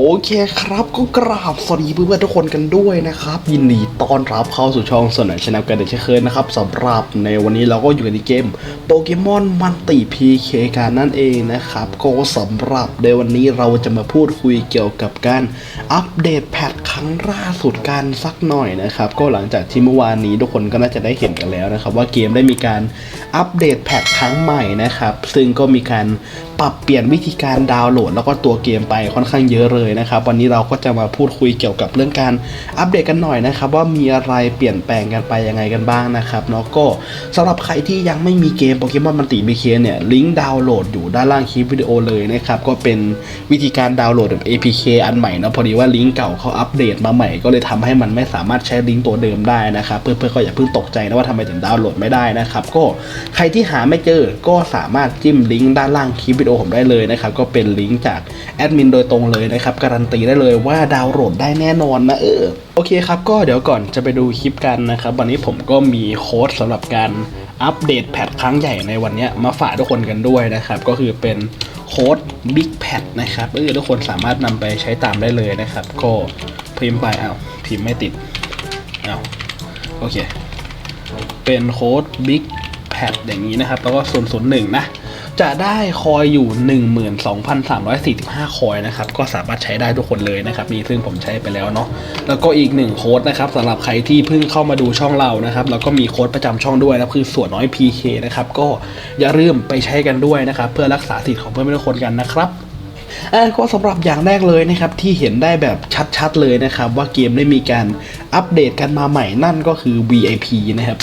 โอเคครับก็กราบสวัสดีเพื่อนๆทุกคนกันด้วยนะครับ ยินดีต้อนรับเข้าสู่ช่องสนามชนะกันเดชเคยนะครับสำหรับในวันนี้เราก็อยู่กันในเกมโปเกมอนมันติพีเคกันนั่นเองนะครับก็สำหรับในวันนี้เราจะมาพูดคุยเกี่ยวกับการอัปเดตแพทครั้งล่าสุดกันสักหน่อยนะครับก็หลังจากที่เมื่อวานนี้ทุกคนก็น่าจะได้เห็นกันแล้วนะครับว่าเกมได้มีการอัปเดตแพทครั้งใหม่นะครับซึ่งก็มีการ ปรับเปลี่ยนวิธีการดาวน์โหลด แล้วก็ตัวเกมไปค่อนข้างเยอะเลยนะครับ วันนี้เราก็จะมาพูดคุยเกี่ยวกับเรื่องการอัปเดตกันหน่อยนะครับว่ามีอะไรเปลี่ยนแปลงกันไปยังไงกันบ้างนะครับเนาะก็สำหรับใครที่ยังไม่มีเกมโปเกมอนมันติมีเคเนี่ยลิงก์ดาวน์โหลดอยู่ด้านล่างคลิปวิดีโอเลยนะครับก็เป็นวิธีการดาวน์โหลดแบบ APK อันใหม่เนาะพอดีว่าลิงก์เก่าเขาอัปเดตมาใหม่ก็เลยทำให้มันไม่สามารถใช้ลิงก์ตัวเดิมได้นะครับเพื่อนๆก็อย่าเพิ่งตกใจนะว่าทำไมถึงดาวน์โหลดไม่ได้นะครับก็ใครที่หาไม่เจอก็สามารถจิ้มลิงก์ด้านล่างคลิปวิดีโอผมได้เลยนะครับ ก็เป็นลิงก์จากแอดมินโดยตรงเลยนะครับ การันตีได้เลยว่าดาวน์โหลดได้แน่นอนนะเออโอเคครับ ก็เดี๋ยวก่อนจะไปดูคลิปกันนะครับ วันนี้ผมก็มีโค้ดสำหรับการอัปเดตแพทครั้งใหญ่ในวันนี้มาฝากทุกคนกันด้วยนะครับ ก็คือเป็นโค้ด Big p a d นะครับเออทุกคนสามารถนำไปใช้ตามได้เลยนะครับ ก็พิมพ์ไปอ้าวพิมพ์ไม่ติดอ้าวโอเค เป็นโค้ด Big Pad อย่างนี้นะครับ แล้วก็001 นะ จะได้คอยอยู่ 12,345 คอยนะครับ ก็สามารถใช้ได้ทุกคนเลยนะครับนี่ซึ่งผมใช้ไปแล้วเนาะแล้วก็อีกหนึ่งโค้ดนะครับสำหรับใครที่เพิ่งเข้ามาดูช่องเรานะครับแล้วก็มีโค้ดประจำช่องด้วยนะคือส่วนน้อย PK นะครับก็อย่าลืมไปใช้กันด้วยนะครับเพื่อรักษาสิทธิ์ของเพื่อนๆทุกคนกันนะครับอ่าก็สำหรับอย่างแรกเลยนะครับที่เห็นได้แบบชัดๆเลยนะครับว่าเกมได้มีการอัปเดตกันมาใหม่นั่นก็คือ VIP นะครับ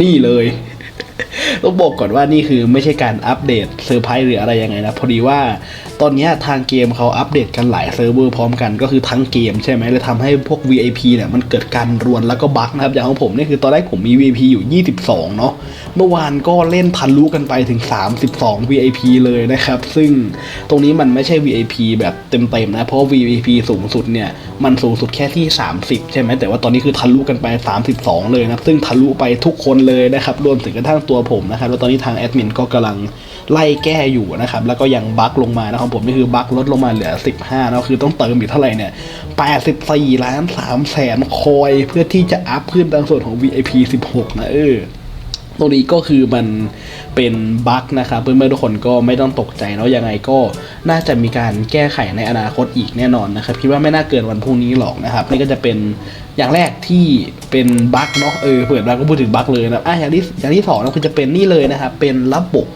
นี่เลย ต้องบอกก่อนว่านี่คือไม่ใช่การอัปเดตเซอร์ไพรส์หรืออะไรยังไงนะ พอดีว่า ตอนนี้ทางเกมเขาอัปเดตกันหลายเซิร์ฟเวอร์พร้อมกันก็คือทั้งเกมใช่ไหมเลยทำให้พวก VIP เนี่ยมันเกิดการรวนแล้วก็บั๊กนะครับอย่างของผมนี่คือตอนแรกผมมี VIP อยู่ 22 เนาะเมื่อวานก็เล่นทะลุกันไปถึง 32 VIP เลยนะครับ ซึ่งตรงนี้มันไม่ใช่ VIP แบบเต็มๆนะ เพราะ VIP สูงสุดเนี่ยมันสูงสุดแค่ที่ 30 ใช่ไหมแต่ว่าตอนนี้คือทะลุกันไป 32 เลยนะซึ่งทะลุไปทุกคนเลยนะครับรวมถึงกระทั่งตัวผมนะครับแล้วตอนนี้ทางแอดมินก็กำลัง ไล่แก้อยู่นะครับ แล้วก็ยังบั๊กลงมานะครับผมนี่คือบั๊กลดลงมาเหลือ 15แล้วคือต้องเติมอีกเท่าไหร่เนี่ย 84 ล้าน3แสนคอยเพื่อที่จะอัพขึ้นทางส่วนของ VIP 16 นะเออตรงนี้ก็คือมันเป็นบั๊กนะครับเพื่อนๆทุกคนก็ไม่ต้องตกใจเนาะยังไงก็น่าจะมีการแก้ไขในอนาคตอีกแน่นอนนะครับคิดว่าไม่น่าเกินวันพรุ่งนี้หรอกนะครับ นี่ก็จะเป็น อย่างแรกที่เป็นบั๊กเนาะเออเปิดมาก็พูดถึงบั๊กเลยนะอะอย่างที่อย่างที่สองนะคือจะเป็นนี่เลยนะครับเป็นระบบ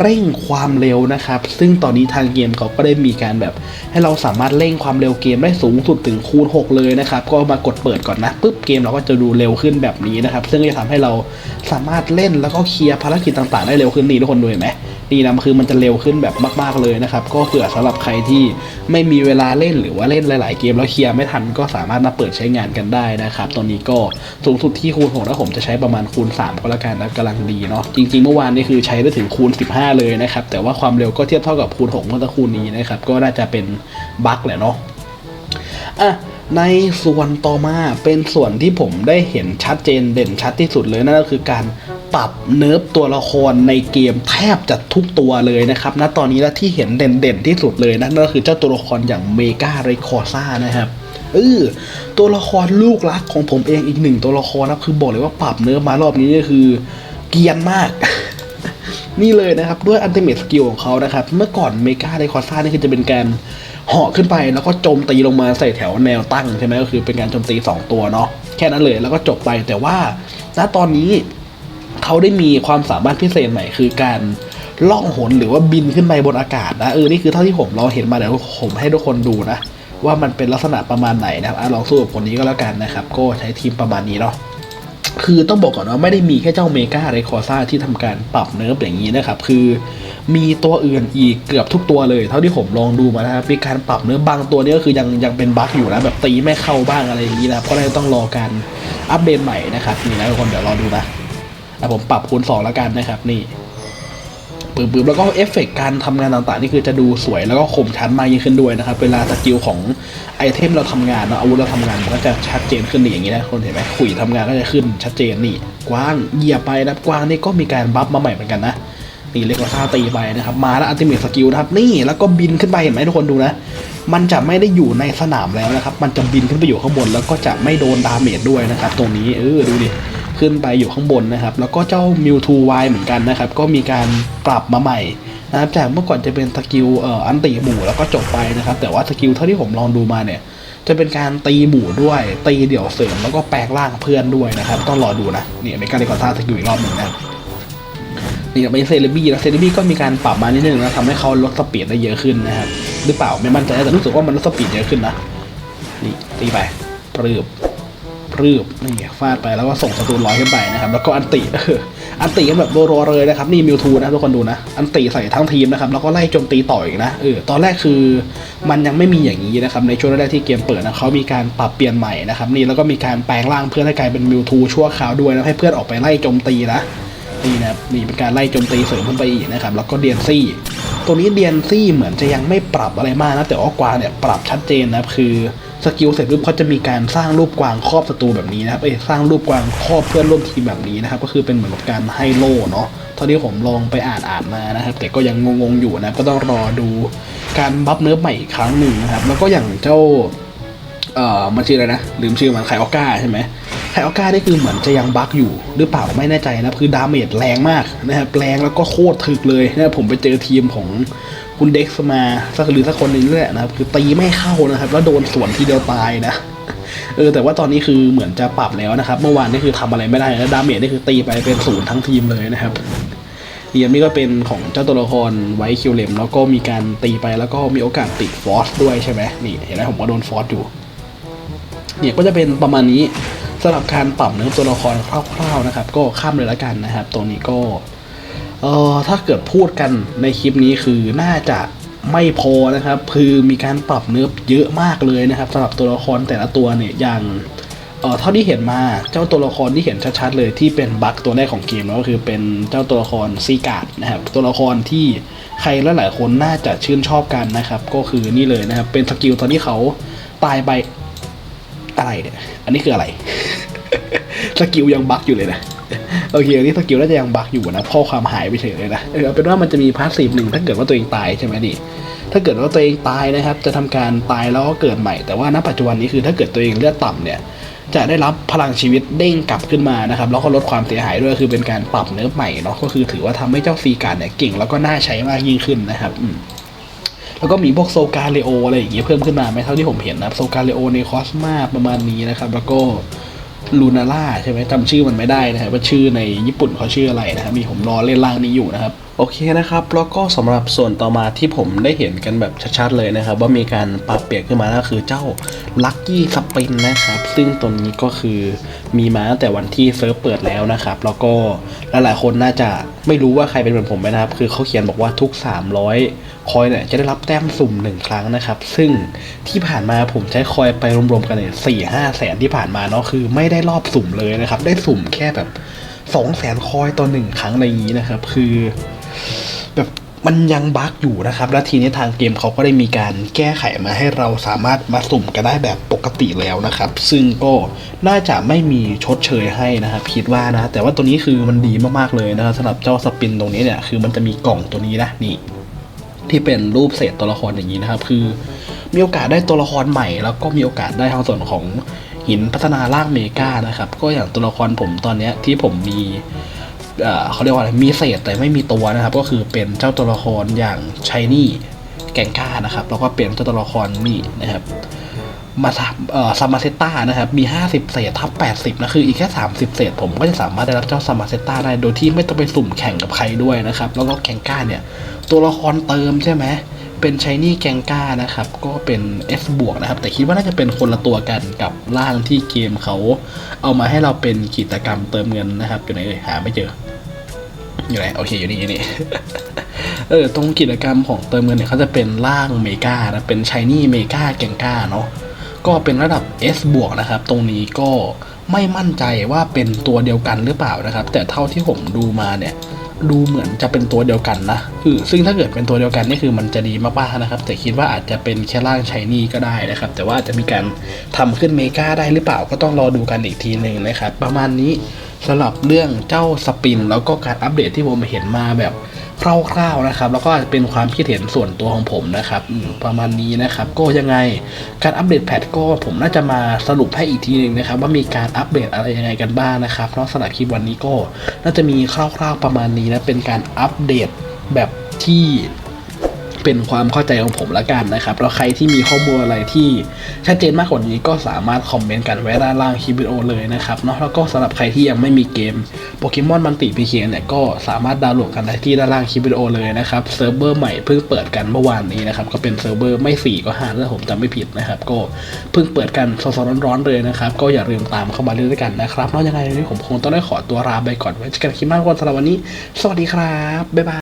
เร่งความเร็วนะครับ ซึ่งตอนนี้ทางเกมเขาก็ได้มีการแบบ ให้เราสามารถเร่งความเร็วเกมได้สูงสุดถึงคูณ 6 เลยนะครับ ก็มากดเปิดก่อนนะปุ๊บเกมเราก็จะดูเร็วขึ้นแบบนี้นะครับ ซึ่งจะทำให้เราสามารถเล่นแล้วก็เคลียร์ภารกิจต่างๆ ได้เร็วขึ้นนี่ทุกคนดูเห็นไหม นี่นะคือมันจะเร็วขึ้นแบบมากๆเลยนะครับ ก็เผื่อสำหรับใครที่ไม่มีเวลาเล่นหรือว่าเล่นหลาย ๆ เกมแล้วเคลียร์ไม่ทันก็สามารถมาเปิดใช้งานกันได้นะครับ ตอนนี้ก็สูงสุดที่คูณ6แล้วผมจะใช้ประมาณคูณ 3 ก็แล้วกันนะกำลังดีเนาะจริง ๆ เมื่อวานนี้คือใช้ได้ถึงคูณ 15 เลยนะครับ แต่ว่าความเร็วก็เทียบเท่ากับคูณ6เมื่อสักครู่นี้นะครับก็น่าจะเป็นบั๊กแหละเนาะอะในส่วนต่อมาเป็นส่วนที่ผมได้เห็นชัดเจนเด่นชัดที่สุดเลยนั่นก็คือการ ปรับเนิร์ฟตัวละครในเกมแทบจะทุกตัวเลยนะครับณตอนนี้แล้วที่เห็นเด่นๆที่สุดเลยนะนั่นก็คือเจ้าตัวละครอย่างเมกาเรคอซ่านะครับเออตัวละครลูกรักของผมเองอีกหนึ่งตัวละครนะคือบอกเลยว่าปรับเนิร์ฟมารอบนี้ก็คือ เกียนมาก นี่เลยนะครับด้วยอันติเม e สกิลของเขานะครับ เมื่อก่อนเมกาไดคอซ่านี่คือจะเป็นการเหาะขึ้นไปแล้วก็โจมตีลงมาใส่แถวแนวตั้งใช่ไหมก็คือเป็นการโจมตี 2 ตัวเนาะแค่นั้นเลยแล้วก็จบไปแต่ว่าณตอนนี้ เขาได้มีความสามารถพิเศษใหม่คือการล่องหนหรือว่าบินขึ้นไปบนอากาศนะเออนี่คือเท่าที่ผมเราเห็นมาเดี๋ยวผมให้ทุกคนดูนะว่ามันเป็นลักษณะประมาณไหนนะครับอลองสู้กับคนนี้ก็แล้วกันนะครับ ก็ใช้ทีมประมาณนี้เนาะคือต้องบอกก่อนว่าไม่ได้มีแค่เจ้าเมกาเรคอซ่าที่ทำการปรับเนิร์ฟอย่างนี้นะครับ คือมีตัวอื่นอีกเกือบทุกตัวเลย เท่าที่ผมลองดูมานะครับมีการปรับเนิร์ฟบางตัวนี้ก็คือยังยังเป็นบั๊กอยู่นะแบบตีไม่เข้าบ้างอะไรอย่างนี้นะครับก็เลยต้องรอการอัปเดตใหม่นะครับนี่นะทุกคนเดี๋ยวรอดูนะ่ะผมปรับคูณสองแล้วกันนะครับนี่ปืบๆแล้วก็เอฟเฟกต์การทำงานต่างๆ นี่คือจะดูสวยแล้วก็คมชัดมากยิ่งขึ้นด้วยนะครับ เวลาสกิลของไอเทมเราทำงานเนาะอาวุธเราทำงานมันก็จะชัดเจนขึ้นนี่อย่างนี้นะคนเห็นไหมขุยทำงานก็จะขึ้นชัดเจนนี่ กว้างเหยียบไปนะกว้างนี่ก็มีการบัฟมาใหม่เหมือนกันนะนี่เล็กกว่าซาตีไปนะครับ มาแล้วอัลติเมทสกิลนะครับนี่แล้วก็บินขึ้นไปเห็นไหมทุกคนดูนะมันจะไม่ได้อยู่ในสนามแล้วนะครับ มันจะบินขึ้นไปอยู่ข้างบนแล้วก็จะไม่โดนดาเมจด้วยนะครับตรงนี้เออดูดิ ขึ้นไปอยู่ข้างบนนะครับ แล้วก็เจ้ามิวทูวเหมือนกันนะครับ ก็มีการปรับมาใหม่นะครับจากเมื่อก่อนจะเป็นสกิลเอ่ออันตีหมู่แล้วก็จบไปนะครับ แต่ว่าสกิลเท่าที่ผมลองดูมาเนี่ยจะเป็นการตีหมู่ด้วย ตีเดี่ยวเสริมแล้วก็แปลงร่างเพื่อนด้วยนะครับ ต้องรอดูนะนี่ในการเรีกว่าท่าสกิลอีกรอบหนึ่งนะนี่กับไอเซเลบี้นะเซเลบี้ก็มีการปรับมานิดนึงนะทำให้เขาลดสปีดได้เยอะขึ้นนะครับหรือเปล่าไม่มั่นใจแต่รู้สึกว่ามันลดสปีดเยอะขึ้นนะนี่ตีไปปรืบ รืบนี่ฟาดไปแล้วก็ส่งศัตรูร้อยขึ้นไปนะครับ แล้วก็อันติอันติกันแบบรัวๆเลยนะครับ นี่มิวทูนะทุกคนดูนะ อันติใส่ทั้งทีมนะครับ แล้วก็ไล่โจมตีต่ออีกนะเออตอนแรกคือมันยังไม่มีอย่างนี้นะครับ ในช่วงแรกที่เกมเปิดนะเขามีการปรับเปลี่ยนใหม่นะครับ นี่แล้วก็มีการแปลงร่างเพื่อนให้กลายเป็นมิวทูชั่วคราวด้วยนะให้เพื่อนออกไปไล่โจมตีนะนี่นะนี่เป็นการไล่โจมตีเสริมขึ้นไปอีกนะครับ แล้วก็เดียนซี่ ตัวนี้เดียนซี่เหมือนจะยังไม่ปรับอะไรมากนะแต่ว่ากวาเนี่ยปรับชัดเจนนะคือ สกิลเสร็จปุ๊บเขาจะมีการสร้างรูปกวางครอบศัตรูแบบนี้นะครับเอ้ยสร้างรูปกวางครอบเพื่อนร่วมทีมแบบนี้นะครับ ก็คือเป็นเหมือนกับการให้โล่เนาะเท่าที่ผมลองไปอ่านอ่านมานะครับ แต่ก็ยังงงๆอยู่นะก็ต้องรอดูการบัฟเนื้อใหม่อีกครั้งหนึ่งนะครับ แล้วก็อย่างเจ้าเอ่อมันชื่ออะไรนะลืมชื่อมันไคออก้าใช่ไหมไคออก้านี่คือเหมือนจะยังบั๊กอยู่ หรือเปล่าไม่แน่ใจนะคือดาเมจแรงมากนะครับแรงแล้วก็โคตรถึกเลยนะผมไปเจอทีมของ คุณเด็กซ์มาสักหรือสักคนหนึ่งนี่แหละนะครับ คือตีไม่เข้านะครับ แล้วโดนสวนทีเดียวตายนะเออแต่ว่าตอนนี้คือเหมือนจะปรับแล้วนะครับ เมื่อวานนี่คือทำอะไรไม่ได้แล้วดาเมจนี่คือตีไปเป็นศูนย์ทั้งทีมเลยนะครับเดียมนี่ก็เป็นของเจ้าตัวละครไว้คิวเลมแล้วก็มีการตีไปแล้วก็มีโอกาสติดฟอสด้วยใช่ไหมนี่เห็นไหมผมก็โดนฟอสอยู่เนี่ยก็จะเป็นประมาณนี้สำหรับการปรับเนื้อตัวละครคร่าวๆนะครับ ก็ข้ามเลยละกันนะครับตรงนี้ก็ เออถ้าเกิดพูดกันในคลิปนี้คือน่าจะไม่พอนะครับ คือมีการปรับเนื้อเยอะมากเลยนะครับสำหรับตัวละครแต่ละตัวเนี่ยอย่างเออเท่าที่เห็นมาเจ้าตัวละครที่เห็นชัดๆเลยที่เป็นบั๊กตัวแรกของเกมแล้วก็คือเป็นเจ้าตัวละครซีการ์ดนะครับตัวละครที่ใครหลายๆคนน่าจะชื่นชอบกันนะครับ ก็คือนี่เลยนะครับเป็นสกิลตอนที่เขาตายไปอะไรเนี่ยอันนี้คืออะไร สกิลยังบั๊กอยู่เลยนะ โอเคอันนี้สกิลน่าจะยังบักอยู่นะข้อความหายไปเฉยเลยนะเออเอาเป็นว่ามันจะมีพาสซีฟหนึ่งถ้าเกิดว่าตัวเองตายใช่ไหมนี่ถ้าเกิดว่าตัวเองตายนะครับ จะทำการตายแล้วก็เกิดใหม่ แต่ว่าณปัจจุบันนี้คือถ้าเกิดตัวเองเลือดต่ำเนี่ยจะได้รับพลังชีวิตเด้งกลับขึ้นมานะครับแล้วก็ลดความเสียหายด้วยคือเป็นการปรับเนื้อใหม่เนาะก็คือถือว่าทำให้เจ้าซีการ์เนี่ยเก่งแล้วก็น่าใช้มากยิ่งขึ้นนะครับอืมแล้วก็มีพวกโซกาเลโออะไรอย่างเงี้ยเพิ่มขึ้นมาไหมเท่าที่ผมเห็นนะโซกาเลโอในคอสมาประมาณนี้นะครับ แล้วก็ ลูนาร่าใช่ไหมจำชื่อมันไม่ได้นะครับว่าชื่อในญี่ปุ่นเขาชื่ออะไรนะครับมีผมรอเล่นร่างนี้อยู่นะครับ โอเคนะครับแล้วก็สำหรับส่วนต่อมาที่ผมได้เห็นกันแบบชัดๆเลยนะครับ ว่ามีการปรับเปลี่ยนขึ้นมาก็คือเจ้าลัคกี้สปินนะครับ ซึ่งตัวนี้ก็คือมีมาตั้งแต่วันที่เซิร์ฟเปิดแล้วนะครับ แล้วก็หลายๆคนน่าจะไม่รู้ว่าใครเป็นเหมือนผมไหมนะครับ คือเขาเขียนบอกว่าทุก 300 คอยเนี่ยจะได้รับแต้มสุ่มหนึ่งครั้งนะครับ ซึ่งที่ผ่านมาผมใช้คอยไปรวมๆกันเนี่ยสี่ห้าแสนที่ผ่านมาเนาะคือไม่ได้รอบสุ่มเลยนะครับ ได้สุ่มแค่แบบสองแสนคอยต่อหนึ่งครั้งอะไรอย่างนี้นะครับ คือ แบบมันยังบั๊กอยู่นะครับ แล้วทีนี้ทางเกมเขาก็ได้มีการแก้ไขมาให้เราสามารถมาสุ่มกันได้แบบปกติแล้วนะครับ ซึ่งก็น่าจะไม่มีชดเชยให้นะครับคิดว่านะ แต่ว่าตัวนี้คือมันดีมากๆเลยนะครับสำหรับเจ้าสปินตรงนี้เนี่ยคือมันจะมีกล่องตัวนี้นะนี่ที่เป็นรูปเศษตัวละครอย่างนี้นะครับ คือ มีโอกาสได้ตัวละครใหม่ แล้วก็มีโอกาสได้ทางส่วนของหินพัฒนาร่างเมกานะครับ ก็อย่างตัวละครผมตอนนี้ที่ผมมี เขาเรียกว่าอะไรมีเศษแต่ไม่มีตัวนะครับ ก็คือเป็นเจ้าตัวละครอย่างชายนี่แกงก้านะครับ แล้วก็เป็นเจ้าตัวละครนี่นะครับมาซามาเซต้านะครับ มี 50 เศษทับ80 นะคืออีกแค่ 30 เศษ ผมก็จะสามารถได้รับเจ้าซามาเซต้าได้ โดยที่ไม่ต้องไปสุ่มแข่งกับใครด้วยนะครับ แล้วก็แกงก้าเนี่ย ตัวละครเติมใช่ไหมเป็นชายนี่แกงก้านะครับ ก็เป็น S บวกนะครับ แต่คิดว่าน่าจะเป็นคนละตัวกันกับร่างที่เกมเขา เอามาให้เราเป็นกิจกรรมเติมเงินนะครับอยู่ไหนเอ่ยหาไม่เจอ อยู่ไหนโอเคอยู่นี่อยู่นี่เออตรงกิจกรรมของเติมเงินเนี่ยเขาจะเป็นร่างเมกานะเป็นชายนี่เมกาแกงก้าเนาะก็เป็นระดับ S บวกนะครับ ตรงนี้ก็ไม่มั่นใจว่าเป็นตัวเดียวกันหรือเปล่านะครับ แต่เท่าที่ผมดูมาเนี่ย ดูเหมือนจะเป็นตัวเดียวกันนะคือซึ่งถ้าเกิดเป็นตัวเดียวกันนี่คือมันจะดีมากๆนะครับ แต่คิดว่าอาจจะเป็นแค่ร่างชายนี่ก็ได้นะครับ แต่ว่าอาจจะมีการทำขึ้นเมกาได้หรือเปล่าก็ต้องรอดูกันอีกทีหนึ่งนะครับ ประมาณนี้ สำหรับเรื่องเจ้าสปิน แล้วก็การอัปเดตที่ผมเห็นมาแบบคร่าวๆนะครับ แล้วก็เป็นความคิดเห็นส่วนตัวของผมนะครับประมาณนี้นะครับ ก็ยังไงการอัปเดตแพทก็ผมน่าจะมาสรุปให้อีกทีหนึ่งนะครับ ว่ามีการอัปเดตอะไรยังไงกันบ้างนะครับเพราะสำหรับคลิปวันนี้ก็น่าจะมีคร่าวๆประมาณนี้นะเป็นการอัปเดตแบบที่ เป็นความเข้าใจของผมละกันนะครับ แล้วใครที่มีข้อมูลอะไรที่ชัดเจนมากกว่านี้ก็สามารถคอมเมนต์กันไว้ด้านล่างคลิปวิดีโอเลยนะครับเนาะแล้วก็สำหรับใครที่ยังไม่มีเกมโปเกมอนมันติพีเคเนี่ยก็สามารถดาวน์โหลดกันได้ที่ด้านล่างคลิปวิดีโอเลยนะครับเซิร์ฟเวอร์ใหม่เพิ่งเปิดกันเมื่อวานนี้นะครับก็เป็นเซิร์ฟเวอร์ไม่4ก็5ถ้าผมจำไม่ผิดนะครับก็เพิ่งเปิดกันสดๆร้อนๆเลยนะครับก็อย่าลืมตามเข้ามาเล่นด้วยกันนะครับนอกจากนี้ผมคงต้องได้ขอตัวลาไปก่อนไว้เจอกันคลิปหน้าวันสำหรับวันนี้ สวัสดีครับบ๊ายบาย